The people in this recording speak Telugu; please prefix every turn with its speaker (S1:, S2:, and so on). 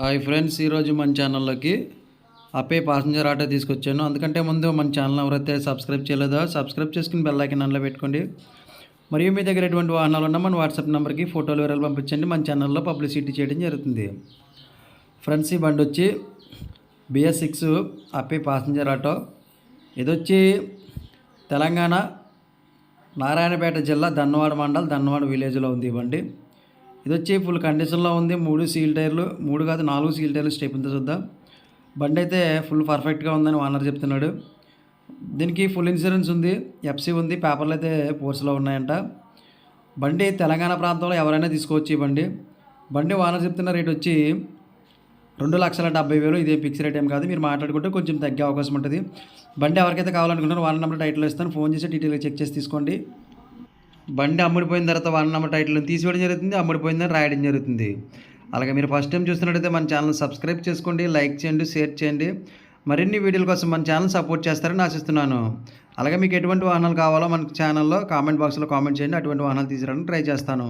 S1: హాయ్ ఫ్రెండ్స్ ఈరోజు మన ఛానల్లోకి అప్పే పాసింజర్ ఆటో తీసుకొచ్చాను. అందుకంటే ముందు మన ఛానల్ ఎవరైతే సబ్స్క్రైబ్ చేయలేదో సబ్స్క్రైబ్ చేసుకుని బెల్ ఐకన్ అందులో పెట్టుకోండి. మరియు మీ దగ్గర ఎటువంటి వాహనాలు ఉన్నా మన వాట్సాప్ నెంబర్కి ఫోటోలు వివరాలు పంపించండి. మన ఛానల్లో పబ్లిసిటీ చేయడం జరుగుతుంది. ఫ్రెండ్స్ ఈ బండి వచ్చి BS six Ape passenger auto. ఇది వచ్చి తెలంగాణ నారాయణపేట జిల్లా దన్నవాడ మండల్ దన్నవాడ విలేజ్లో ఉంది ఈ బండి. ఇది వచ్చి ఫుల్ కండిషన్లో ఉంది మూడు సీల్ టైర్లు మూడు కాదు నాలుగు సీల్ టైర్లు స్టెప్ ఉందో చూద్దాం. బండి అయితే ఫుల్ పర్ఫెక్ట్గా ఉందని ఓనర్ చెప్తున్నాడు. దీనికి ఫుల్ ఇన్సూరెన్స్ ఉంది ఎఫ్సీ ఉంది పేపర్లు అయితే ఫోర్స్లో ఉన్నాయంట. బండి తెలంగాణ ప్రాంతంలో ఎవరైనా తీసుకోవచ్చు ఈ బండి. బండి ఓనర్ చెప్తున్న రేట్ వచ్చి రెండు లక్షల డెబ్బై వేలు ఇదే ఫిక్స్ రేట్ ఏం కాదు. మీరు మాట్లాడుకుంటే కొంచెం తగ్గే అవకాశం ఉంటుంది. బండి ఎవరికైతే కావాలనుకుంటున్నారో వాళ్ళ నెంబర్ టైటిల్ ఇస్తాను. ఫోన్ చేసి డీటెయిల్గా చెక్ చేసి తీసుకోండి. బండి అమ్ముడిపోయిన తర్వాత వన్ నెంబర్ టైటిల్ని తీసివేయడం జరుగుతుంది అమ్ముడిపోయిందని రాయడం జరుగుతుంది. అలాగే మీరు ఫస్ట్ టైం చూస్తున్నట్టయితే మన ఛానల్ సబ్స్క్రైబ్ చేసుకోండి లైక్ చేయండి షేర్ చేయండి. మరిన్ని వీడియోల కోసం మన ఛానల్ సపోర్ట్ చేస్తారని ఆశిస్తున్నాను. అలాగే మీకు ఎటువంటి వాహనాలు కావాలో మన ఛానల్లో కామెంట్ బాక్స్లో కామెంట్ చేయండి అటువంటి వాహనాలు తీసుకురావడానికి ట్రై చేస్తాను.